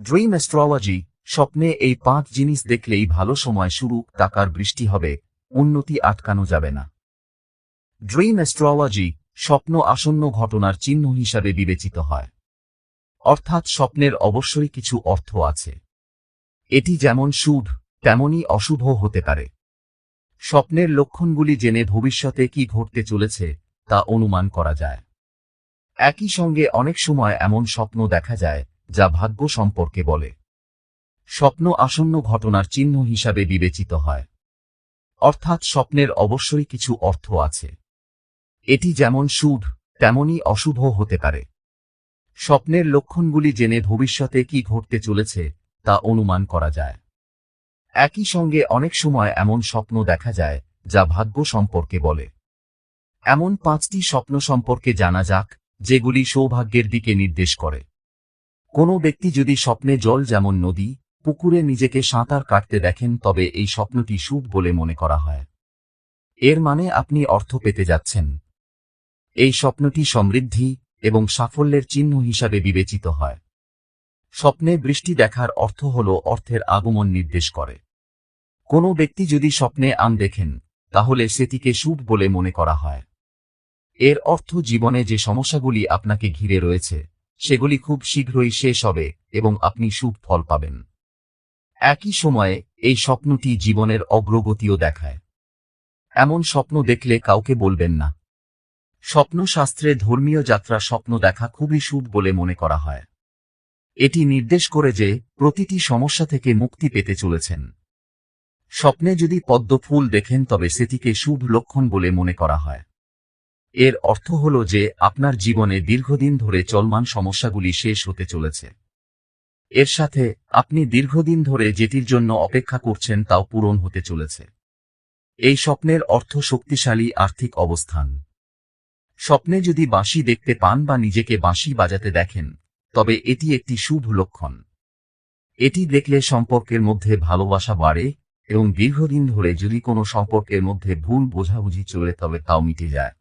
Dream astrology স্বপ্নে এই পাঁচ জিনিস দেখলেই ভালো সময় শুরু, টাকার বৃষ্টি হবে, উন্নতি আটকানো যাবে না। ড্রিম অ্যাস্ট্রোলজি স্বপ্ন আসন্ন ঘটনার চিহ্ন হিসাবে বিবেচিত হয়। অর্থাৎ স্বপ্নের অবশ্যই কিছু অর্থ আছে। এটি যেমন শুভ, তেমনই অশুভ হতে পারে। স্বপ্নের লক্ষণগুলি জেনে ভবিষ্যতে কি ঘটতে চলেছে, তা অনুমান করা যায়। একই সঙ্গে অনেক সময় এমন স্বপ্ন দেখা যায় যা ভাগ্য সম্পর্কে বলে। স্বপ্ন আসন্ন ঘটনার চিহ্ন হিসাবে বিবেচিত হয়। অর্থাৎ স্বপ্নের অবশ্যই কিছু অর্থ আছে। এটি যেমন শুভ তেমনই অশুভ হতে পারে। স্বপ্নের লক্ষণগুলি জেনে ভবিষ্যতে কি ঘটতে চলেছে, তা অনুমান করা যায়। একই সঙ্গে অনেক সময় এমন স্বপ্ন দেখা যায়, যা ভাগ্য সম্পর্কে বলে। এমন পাঁচটি স্বপ্ন সম্পর্কে জানা যাক, যেগুলি সৌভাগ্যের দিকে নির্দেশ করে। কোনো ব্যক্তি যদি স্বপ্নে জল যেমন নদী, পুকুরে নিজেকে সাঁতার কাটতে দেখেন তবে এই স্বপ্নটি শুভ বলে মনে করা হয়। এর মানে আপনি অর্থ পেতে যাচ্ছেন। এই স্বপ্নটি সমৃদ্ধি এবং সাফল্যের চিহ্ন হিসাবে বিবেচিত হয়। স্বপ্নে বৃষ্টি দেখার অর্থ হল অর্থের আগমন নির্দেশ করে। কোনো ব্যক্তি যদি স্বপ্নে আম দেখেন, তাহলে সেটিকে শুভ বলে মনে করা হয়। এর অর্থ জীবনে যে সমস্যাগুলি আপনাকে ঘিরে রয়েছে সেগুলি খুব শীঘ্রই শেষ হবে এবং আপনি শুভ ফল পাবেন। একই সময়ে, এই স্বপ্নটি জীবনের অগ্রগতিও দেখায়। এমন স্বপ্ন দেখলে কাউকে বলবেন না। স্বপ্নশাস্ত্রে ধর্মীয় যাত্রা স্বপ্ন দেখা খুবই শুভ বলে মনে করা হয়। এটি নির্দেশ করে যে, প্রতিটি সমস্যা থেকে মুক্তি পেতে চলেছেন। স্বপ্নে যদি পদ্ম ফুল দেখেন তবে সেটিকে শুভ লক্ষণ বলে মনে করা হয়। এর অর্থ হল যে আপনার জীবনে দীর্ঘদিন ধরে চলমান সমস্যাগুলি শেষ হতে চলেছে। এর সাথে আপনি দীর্ঘদিন ধরে যেটির জন্য অপেক্ষা করছেন তাও পূরণ হতে চলেছে। এই স্বপ্নের অর্থ শক্তিশালী আর্থিক অবস্থান। স্বপ্নে যদি বাঁশি দেখতে পান বা নিজেকে বাঁশি বাজাতে দেখেন, তবে এটি একটি শুভ লক্ষণ। এটি দেখলে সম্পর্কের মধ্যে ভালোবাসা বাড়ে এবং দীর্ঘদিন ধরে যদি কোনো সম্পর্কের মধ্যে ভুল বোঝাবুঝি চলে, তবে তাও মিটে যায়।